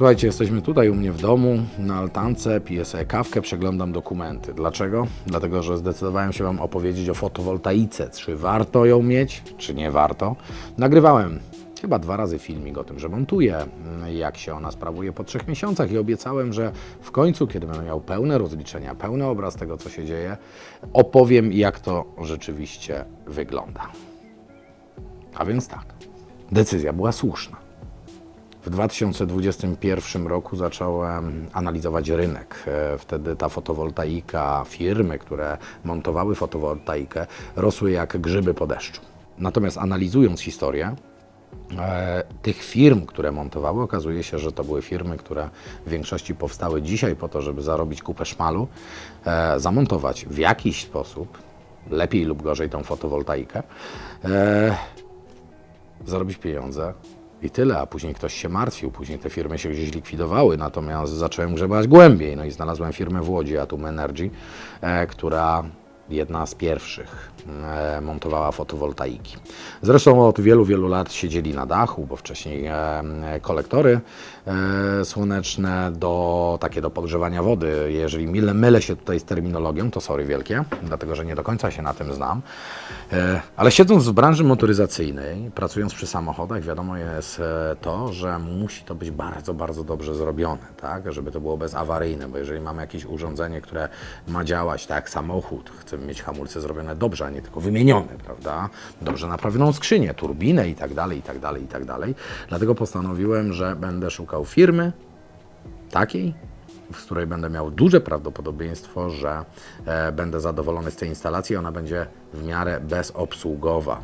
Słuchajcie, jesteśmy tutaj u mnie w domu, na altance, piję sobie kawkę, przeglądam dokumenty. Dlaczego? Dlatego, że zdecydowałem się Wam opowiedzieć o fotowoltaice. Czy warto ją mieć, czy nie warto. Nagrywałem chyba dwa razy filmik o tym, że montuję, mm, jak się ona sprawuje po trzech miesiącach i obiecałem, że w końcu, kiedy będę miał pełne rozliczenia, pełny obraz tego, co się dzieje, opowiem, jak to rzeczywiście wygląda. A więc tak, decyzja była słuszna. W 2021 roku zacząłem analizować rynek. E, Wtedy ta fotowoltaika, firmy, które montowały fotowoltaikę, rosły jak grzyby po deszczu. Natomiast analizując historię, e, tych firm, które montowały, okazuje się, że to były firmy, które w większości powstały dzisiaj po to, żeby zarobić kupę szmalu, e, zamontować w jakiś sposób, lepiej lub gorzej, tą fotowoltaikę, zarobić pieniądze i tyle, a później ktoś się martwił, później te firmy się gdzieś likwidowały, natomiast zacząłem grzebać głębiej, no i znalazłem firmę w Łodzi, Atom Energy, e, która jedna z pierwszych e, montowała fotowoltaiki. Zresztą od wielu, wielu lat siedzieli na dachu, bo wcześniej e, kolektory e, słoneczne do takie do podgrzewania wody. Jeżeli mylę, mylę się tutaj z terminologią, to sorry wielkie, dlatego że nie do końca się na tym znam. Ale siedząc w branży motoryzacyjnej, pracując przy samochodach, wiadomo jest to, że musi to być bardzo, bardzo dobrze zrobione, tak? żeby to było bezawaryjne, bo jeżeli mamy jakieś urządzenie, które ma działać tak jak samochód, chcemy mieć hamulce zrobione dobrze, a nie tylko wymienione, prawda? Dobrze naprawioną skrzynię, turbinę i tak dalej, i tak dalej, i tak dalej. Dlatego postanowiłem, że będę szukał firmy takiej, z której będę miał duże prawdopodobieństwo, że e, będę zadowolony z tej instalacji. Ona będzie w miarę bezobsługowa.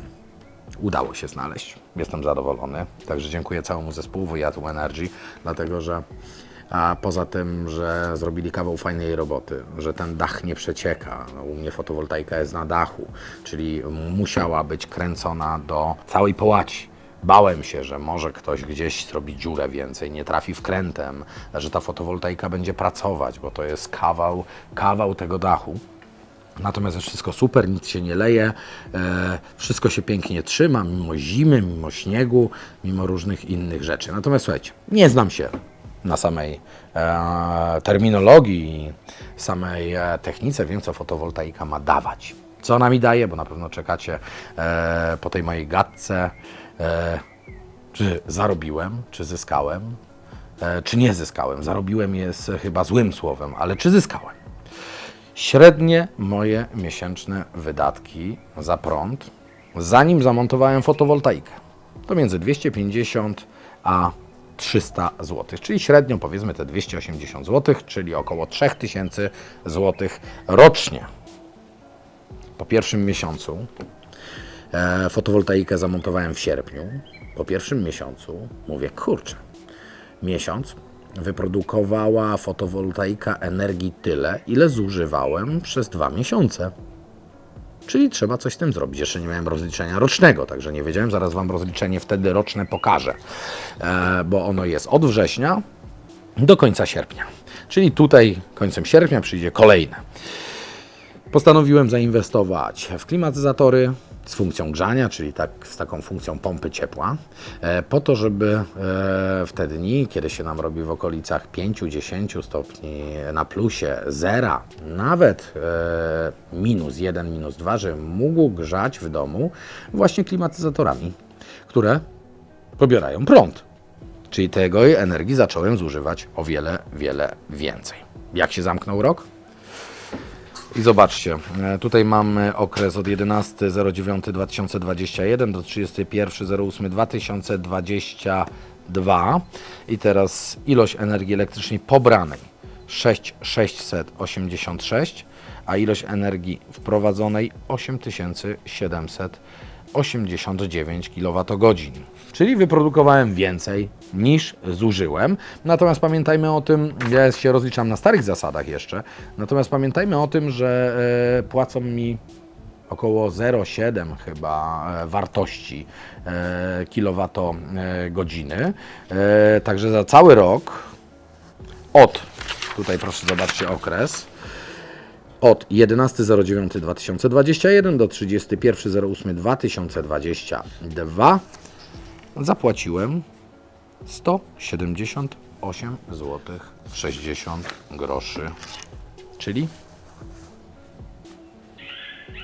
Udało się znaleźć. Jestem zadowolony. Także dziękuję całemu zespołowi Atom Energy, dlatego że a poza tym, że zrobili kawał fajnej roboty, że ten dach nie przecieka. No, u mnie fotowoltaika jest na dachu, czyli musiała być kręcona do całej połaci. Bałem się, że może ktoś gdzieś zrobi dziurę więcej, nie trafi wkrętem, że ta fotowoltaika będzie pracować, bo to jest kawał, kawał tego dachu. Natomiast wszystko super, nic się nie leje, e, wszystko się pięknie trzyma, mimo zimy, mimo śniegu, mimo różnych innych rzeczy. Natomiast słuchajcie, nie znam się na samej e, terminologii, samej e, technice, wiem co fotowoltaika ma dawać. Co ona mi daje, bo na pewno czekacie e, po tej mojej gadce, e, czy zarobiłem, czy zyskałem, e, czy nie zyskałem. Zarobiłem jest chyba złym słowem, ale czy zyskałem? Średnie moje miesięczne wydatki za prąd, zanim zamontowałem fotowoltaikę, to między 250 a 300 zł, czyli średnio powiedzmy te 280 zł, czyli około 3000 zł rocznie. Po pierwszym miesiącu e, fotowoltaikę zamontowałem w sierpniu. Po pierwszym miesiącu mówię, kurczę, miesiąc wyprodukowała fotowoltaika energii tyle, ile zużywałem przez dwa miesiące. Czyli trzeba coś z tym zrobić. Jeszcze nie miałem rozliczenia rocznego, także nie wiedziałem. Zaraz Wam rozliczenie wtedy roczne pokażę, e, bo ono jest od września do końca sierpnia. Czyli tutaj końcem sierpnia przyjdzie kolejne. Postanowiłem zainwestować w klimatyzatory z funkcją grzania, czyli tak, z taką funkcją pompy ciepła, e, po to, żeby e, w te dni, kiedy się nam robi w okolicach 5-10 stopni na plusie, zera, nawet e, minus 1, minus 2, żebym mógł grzać w domu właśnie klimatyzatorami, które pobierają prąd. Czyli tego energii zacząłem zużywać o wiele, wiele więcej. Jak się zamknął rok? I zobaczcie, e, tutaj mamy okres od 11.09.2021 do 31.08.2022 i teraz ilość energii elektrycznej pobranej 6686, a ilość energii wprowadzonej 8789 kWh. Czyli wyprodukowałem więcej niż zużyłem. Natomiast pamiętajmy o tym, ja się rozliczam na starych zasadach jeszcze, natomiast pamiętajmy o tym, że e, płacą mi około 0,7 chyba e, wartości e, kilowatogodziny. Także za cały rok od, tutaj proszę zobaczcie okres, od 11.09.2021 do 31.08.2022 zapłaciłem 175 8 zł 60 groszy, czyli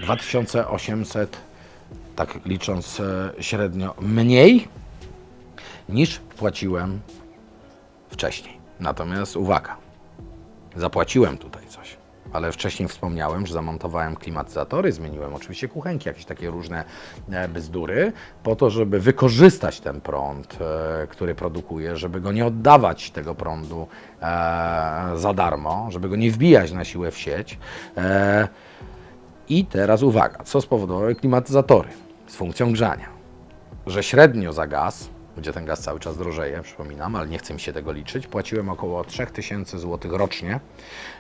2800, tak licząc e, średnio, mniej niż płaciłem wcześniej. Natomiast uwaga, zapłaciłem tutaj coś. Ale wcześniej wspomniałem, że zamontowałem klimatyzatory, zmieniłem oczywiście kuchenki, jakieś takie różne e, bzdury, po to, żeby wykorzystać ten prąd, e, który produkuję, żeby go nie oddawać tego prądu e, za darmo, żeby go nie wbijać na siłę w sieć. I teraz uwaga, co spowodowały klimatyzatory z funkcją grzania? że średnio za gaz, gdzie ten gaz cały czas drożeje, przypominam, ale nie chcę mi się tego liczyć, płaciłem około 3000 zł rocznie.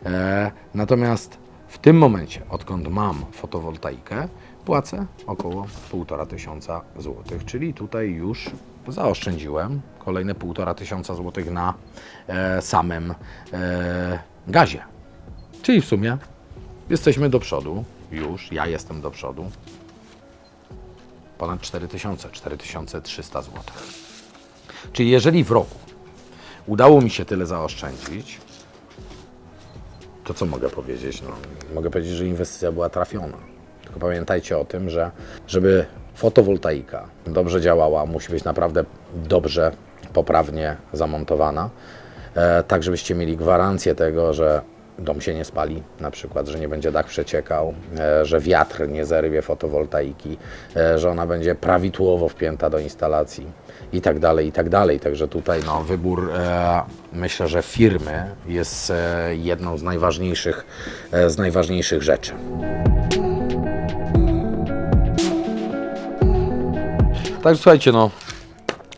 E, natomiast w tym momencie, odkąd mam fotowoltaikę, płacę około 1500 zł, czyli tutaj już zaoszczędziłem kolejne 1500 zł na e, samym e, gazie. Czyli w sumie jesteśmy do przodu, już ja jestem do przodu ponad 4000, 4300 zł. Czyli jeżeli w roku udało mi się tyle zaoszczędzić, to co mogę powiedzieć? No, mogę powiedzieć, że inwestycja była trafiona. Tylko pamiętajcie o tym, że żeby fotowoltaika dobrze działała, musi być naprawdę dobrze, poprawnie zamontowana, e, tak żebyście mieli gwarancję tego, że dom się nie spali, na przykład, że nie będzie dach przeciekał, e, że wiatr nie zerwie fotowoltaiki, e, że ona będzie prawidłowo wpięta do instalacji i tak dalej, i tak dalej. Także tutaj no, wybór e, myślę, że firmy jest jedną z najważniejszych, z najważniejszych rzeczy. Także słuchajcie, no,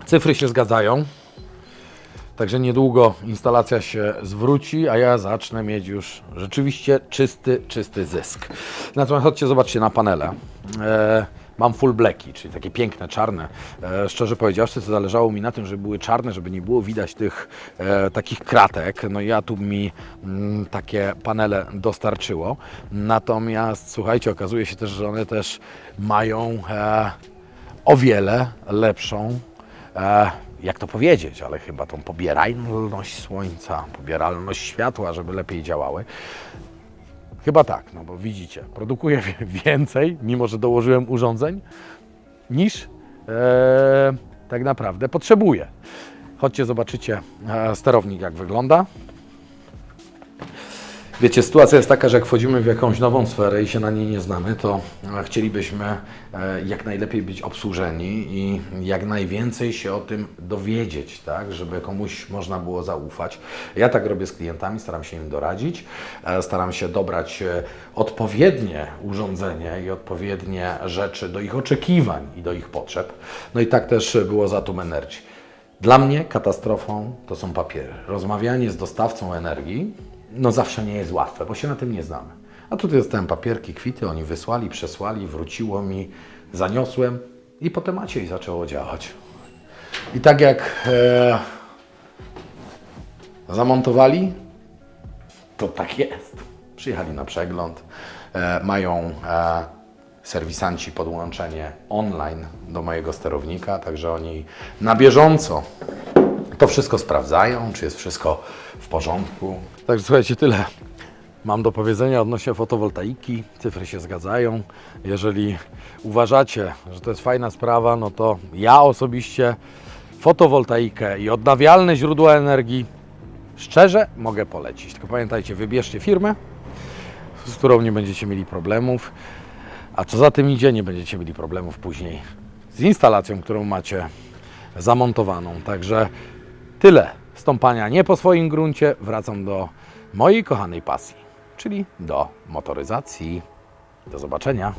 cyfry się zgadzają. Także niedługo instalacja się zwróci, a ja zacznę mieć już rzeczywiście czysty, czysty zysk. Natomiast chodźcie, zobaczcie na panele. E, mam full blacki, czyli takie piękne, czarne. E, szczerze powiedziawszy, to zależało mi na tym, żeby były czarne, żeby nie było widać tych e, takich kratek. No ja tu mi mm, takie panele dostarczyło. Natomiast słuchajcie, okazuje się też, że one też mają e, o wiele lepszą e, jak to powiedzieć, ale chyba tą pobieralność słońca, pobieralność światła, żeby lepiej działały. Chyba tak, no bo widzicie, produkuję więcej, mimo że dołożyłem urządzeń, niż e, tak naprawdę potrzebuję. Chodźcie, zobaczycie e, sterownik, jak wygląda. Wiecie, sytuacja jest taka, że jak wchodzimy w jakąś nową sferę i się na niej nie znamy, to e, chcielibyśmy e, jak najlepiej być obsłużeni i jak najwięcej się o tym dowiedzieć, tak, żeby komuś można było zaufać. Ja tak robię z klientami, staram się im doradzić, e, staram się dobrać odpowiednie urządzenie i odpowiednie rzeczy do ich oczekiwań i do ich potrzeb. No i tak też było za Atom Energy. Dla mnie katastrofą to są papiery. Rozmawianie z dostawcą energii no zawsze nie jest łatwe, bo się na tym nie znamy. A tutaj dostałem papierki, kwity, oni wysłali, przesłali, wróciło mi, zaniosłem i po temacie i zaczęło działać. I tak jak e, zamontowali, to tak jest. Przyjechali na przegląd, e, mają e, serwisanci podłączenie online do mojego sterownika, także oni na bieżąco to wszystko sprawdzają, czy jest wszystko w porządku. Także słuchajcie, tyle mam do powiedzenia odnośnie fotowoltaiki. Cyfry się zgadzają. Jeżeli uważacie, że to jest fajna sprawa, no to ja osobiście fotowoltaikę i odnawialne źródła energii szczerze mogę polecić. Tylko pamiętajcie, wybierzcie firmę, z którą nie będziecie mieli problemów, a co za tym idzie, nie będziecie mieli problemów później z instalacją, którą macie zamontowaną. Także tyle stąpania nie po swoim gruncie. Wracam do mojej kochanej pasji, czyli do motoryzacji. Do zobaczenia.